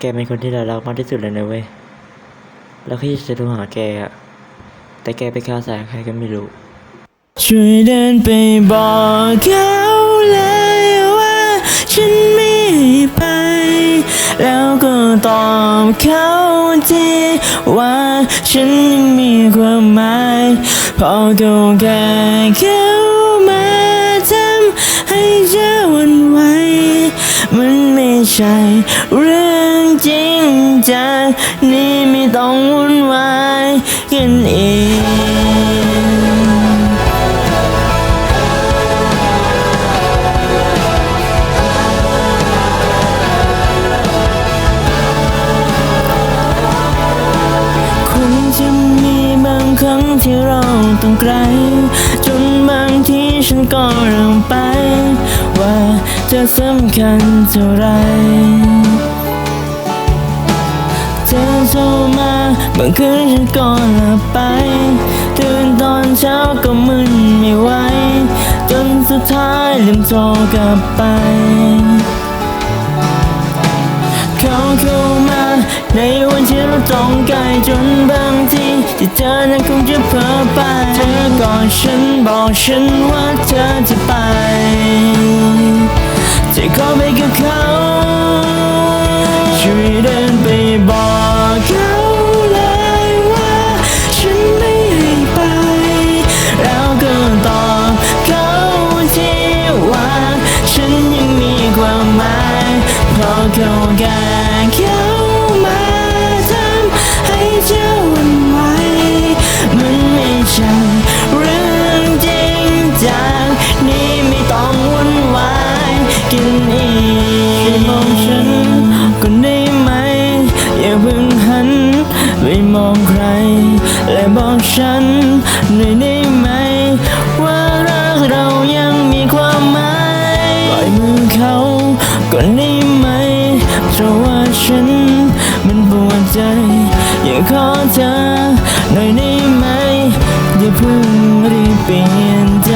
แกเป็นคนที่เรารักมากที่สุดเลยนะเว้ยแล้วก็จะโทรหาแกอะแต่แกไปคาสายใครก็ไม่รู้ ช่วยเดินไปบอกเขาเลยว่าฉันไม่ไป แล้วก็ตอบเขาทีว่าฉันยังมีความหมายพอเขาแค่เขามาทำให้เธอหวันไหวมันไม่ใช่เรื่อง จริงจังนี่ไม่ต้องวุ่นวายกันเองคงจะมีบางครั้งที่เราต้องไกล จนบางทีฉันก็เริ่มไป ว่าจะสำคัญเท่าไร เธอโทรมาบางคืนฉันก็หลับไปตื่นตอนเช้าก็มึนไม่ไหวจนสุดท้ายลืมโทรกลับไปเขาเข้ามาในวันที่เราต้องไกลจนบางทีที่เธอนั้นคงจะเพ้อไป เธอกอดฉันบอกฉันว่าเธอจะไป เพราะเขาแค่เข้ามาทำให้เธอหวันไหวมันไม่ใช่เรื่องจริงจังนี่ไม่ต้องวุ่นวายกันอีกช่วยบอกฉันก็ได้ไหม อย่าเพิ่งหันไปมองใคร และบอกฉัน ฉัน มันปวดใจ อยากขอเธอหน่อยได้ไหม อย่าเพิ่งรีบเปลี่ยนใจ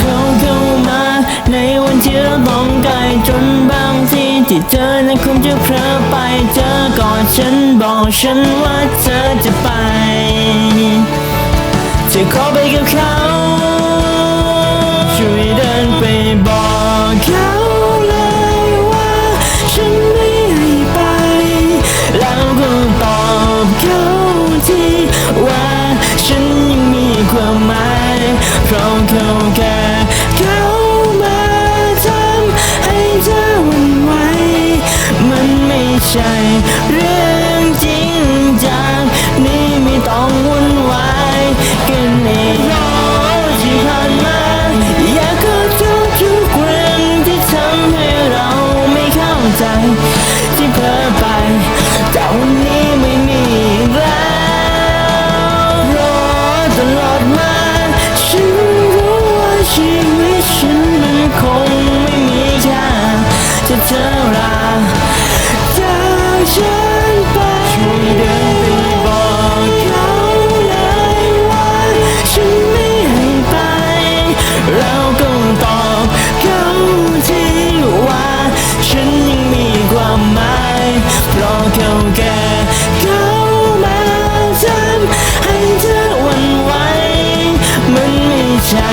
เขาเข้ามาในวันที่เราต้องไกลจนบางทีที่เธอนั้นคงจะเผลอไปเธอกอดฉันบอกฉันว่าเธอจะไป จะขอไปกับเขา อลาจากฉันไปช่วยเดินไปบอกเขาเลยว่าฉันไม่ให้ไปแล้วก็ตอบเขาทีว่าฉันยังมีความหมายเพราะเขาแค่เขามาทำให้เธอหวั่นไหวมันไม่ใช่